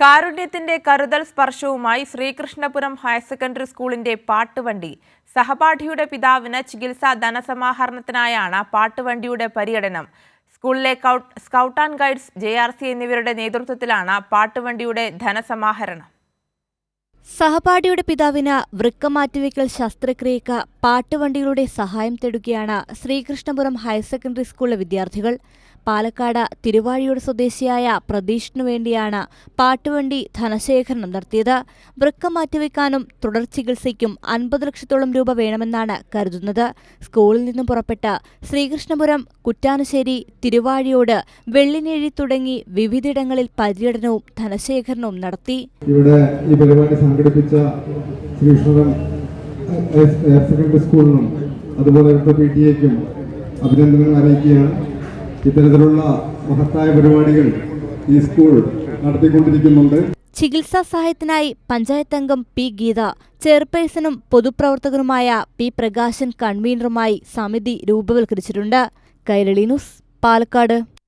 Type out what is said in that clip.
കാരുണ്യത്തിന്റെ കരുതൽ സ്പർശവുമായി Sreekrishnapuram higher secondary സ്കൂളിന്റെ പാട്ടുവണ്ടി. സഹപാഠിയുടെ പിതാവിന് ചികിത്സാ ധനസമാഹരണത്തിനായാണ് പാട്ടുവണ്ടിയുടെ പര്യടനം. സ്കൂളിലെ scout and guides J R C എന്നിവരുടെ നേതൃത്വത്തിലാണ് പാട്ടുവണ്ടിയുടെ ധനസമാഹരണം. സഹപാഠിയുടെ പിതാവിന് വൃക്ക മാറ്റിവെക്കൽ ശസ്ത്രക്രിയക്ക് പാട്ടുവണ്ടികളുടെ സഹായം തേടുകയാണ് ശ്രീകൃഷ്ണപുരം ഹയർ സെക്കൻഡറി സ്കൂളിലെ വിദ്യാർത്ഥികൾ. പാലക്കാട് തിരുവാഴിയൂർ സ്വദേശിയായ പ്രതീഷിനു വേണ്ടിയാണ് പാട്ടുവണ്ടി ധനശേഖരണം നടത്തിയത് വൃക്ക മാറ്റിവെക്കാനും തുടർ ചികിത്സയ്ക്കും അൻപത് ലക്ഷത്തോളം രൂപ വേണമെന്നാണ് കരുതുന്നത്. സ്കൂളിൽ നിന്നും പുറപ്പെട്ട ശ്രീകൃഷ്ണപുരം കുറ്റാനശ്ശേരി തിരുവാഴിയോട് വെള്ളിനേഴി തുടങ്ങി വിവിധയിടങ്ങളിൽ പര്യടനവും ധനശേഖരണവും നടത്തി. ഇവിടെ ഈ പരിപാടി സംഘടിപ്പിച്ച സെക്കൻഡറി സ്കൂളിനും അതുപോലെ ഇവിടുത്തെ പി ടി എക്കും അഭിനന്ദനങ്ങൾ അറിയിക്കുകയാണ്. ഇത്തരത്തിലുള്ള മഹത്തായ പരിപാടികൾ ഈ സ്കൂൾ നടത്തിക്കൊണ്ടിരിക്കുന്നുണ്ട്. ചികിത്സാ സഹായത്തിനായി പഞ്ചായത്ത് അംഗം പി ഗീത ചെയർപേഴ്സണും പൊതുപ്രവർത്തകനുമായ പി പ്രകാശൻ കൺവീനറുമായി സമിതി രൂപവൽക്കരിച്ചിട്ടുണ്ട്. കൈരളി ന്യൂസ് പാലക്കാട്.